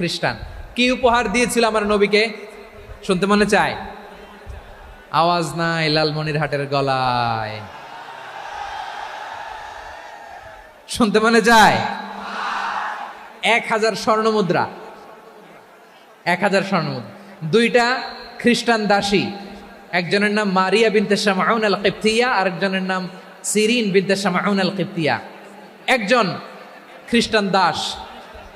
খ্রিস্টান। কি উপহার দিয়েছিল আমার নবীকে? শুনতে মনে চায়? আওয়াজ নাই লালমনিরহাটের গলায়। শুনতে মনে চায়? এক হাজার স্বর্ণ মুদ্রা। এক হাজার স্বর্ণ মুদ্রা। দুইটা খ্রিস্টান দাসী। একজনের নাম মারিয়া বিনতে শামাউন আল কিপ্তিয়া আরেকজনের নাম সিরিন বিনতে শামাউন আল কিপ্তিয়া একজন খ্রিস্টান দাস।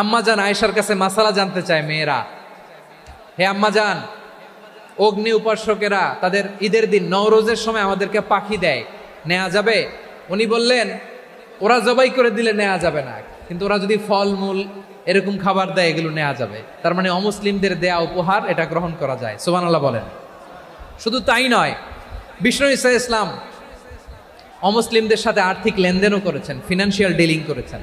আম্মাজান আয়েশার কাছে মাসালা জানতে চায় মেয়েরা। হে আম্মাজান অগ্নি উপাসকেরা তাদের ঈদের দিন নওরোজের সময় আমাদেরকে পাখি দেয় নেওয়া যাবে? উনি বললেন, ওরা জবাই করে দিলে নেওয়া যাবে না, কিন্তু ওরা যদি ফলমূল এরকম খাবার দেয়, এগুলো নেওয়া যাবে। তার মানে অমুসলিমদের দেয়া উপহার, এটা গ্রহণ করা যায়। সুবহানাল্লাহ বলেন। শুধু তাই নয়, বিষ্ণু ইসা ইসলাম অমুসলিমদের সাথে আর্থিক লেনদেনও করেছেন ফিনান্সিয়াল ডিলিং করেছেন।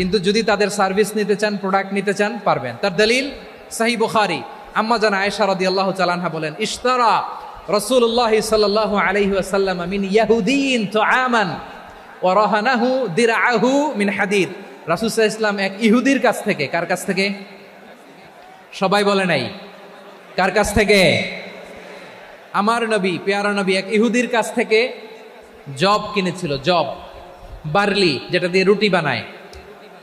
কিন্তু যদি তাদের সার্ভিস নিতে চান প্রোডাক্ট নিতে চান, পারবেন। তার দলিল, সাহি বুখারি। আম্মা জান আয়েশা রাদিয়াল্লাহু তাআলাহা বলেন, ইশতারা রাসূলুল্লাহ সাল্লাল্লাহু আলাইহি ওয়াসাল্লাম মিন ইয়াহুদিন তুআমান ওয়া রাহানাহু দিরআহু মিন হাদিদ। সাল্লাল্লাহু ইসলাম এক ইহুদির কাছ থেকে, কার কাছ থেকে? সবাই বলে নাই। কার কাছ থেকে? আমার নবী, পেয়ারা নবী এক ইহুদির কাছ থেকে জব কিনেছিল, জব, বার্লি, যেটা দিয়ে রুটি বানায়।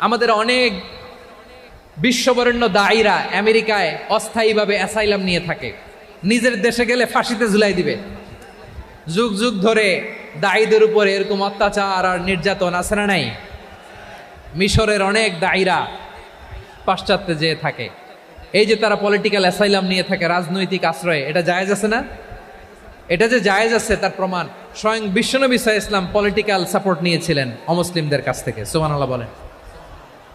আমাদের অনেক বিশ্ববরেণ্য দায়ীরা আমেরিকায় অস্থায়ীভাবে অ্যাসাইলাম নিয়ে থাকে। নিজের দেশে গেলে ফাঁসিতে ঝুলাই দিবে। যুগ যুগ ধরে দায়ীদের উপরে এরকম অত্যাচার আর নির্যাতন আছে না নাই? মিশরের অনেক দায়ীরা পাশ্চাত্যে যেয়ে থাকে। এই যে তারা পলিটিক্যাল অ্যাসাইলাম নিয়ে থাকে, রাজনৈতিক আশ্রয়ে, এটা জায়েজ আছে না? এটা যে জায়েজ আছে, তার প্রমাণ স্বয়ং বিশ্বনবী সাহা ইসলাম পলিটিক্যাল সাপোর্ট নিয়েছিলেন অমুসলিমদের কাছ থেকে। সুবহানাল্লাহ বলেন।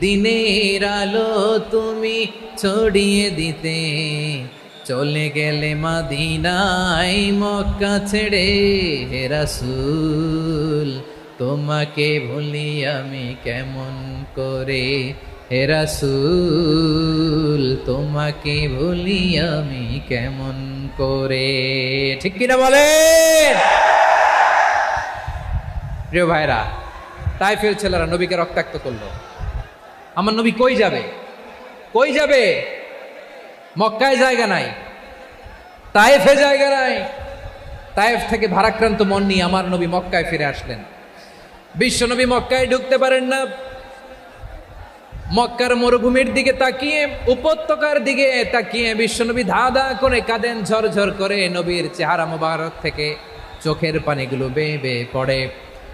দিনের আলো তুমি ছড়িয়ে দিতে। চলে গেলে মাদিনাই মক্কা ছেড়ে হে রাসূল, তোমাকে ভুলি আমি কেমন করে? হে রাসূল, তোমাকে ভুলি আমি কেমন করে? ঠিক কিনা বলেন? প্রিয় ভাইরা, তাইফের ছেলেরা নবীকে রক্তাক্ত করল। আমার নবী কই যাবে? কই যাবে? মক্কায় জায়গা নাই। তায়েফে জায়গা নাই। তায়েফ থেকে ভারাক্রান্ত মন নিয়ে আমার নবী মক্কায় ফিরে আসলেন। বিশ্ব নবী মক্কায় ঢুকতে পারেন না। মক্কার মরুভূমির দিকে তাকিয়ে, উপত্যকার দিকে তাকিয়ে বিশ্বনবী ধা ধা করে কাঁদেন, ঝরঝর করে নবীর চেহারা মোবারক থেকে চোখের পানিগুলো বেয়ে বেয়ে পড়ে।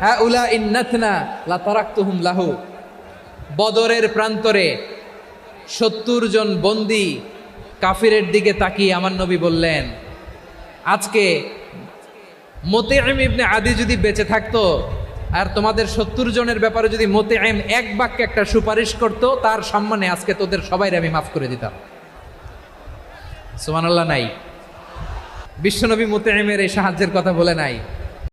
হাউলা ইন্নাতনা লা তারাকতুহুম লাহু। বদরের প্রান্তরে সত্তর জন বন্দি কাফিরের দিকে তাকিয়ে আমার নবী বললেন, আজকে মোতেআম ইবনে আদি যদি বেঁচে থাকতো আর তোমাদের সত্তর জনের ব্যাপারে যদি মোতেআম এক বাক্যে একটা সুপারিশ করত, তার সম্মানে আজকে তোদের সবাই আমি মাফ করে দিতাম। সুবহানাল্লাহ, নাই। বিশ্বনবী মোতেআমের এই সাহায্যের কথা বলে নাই।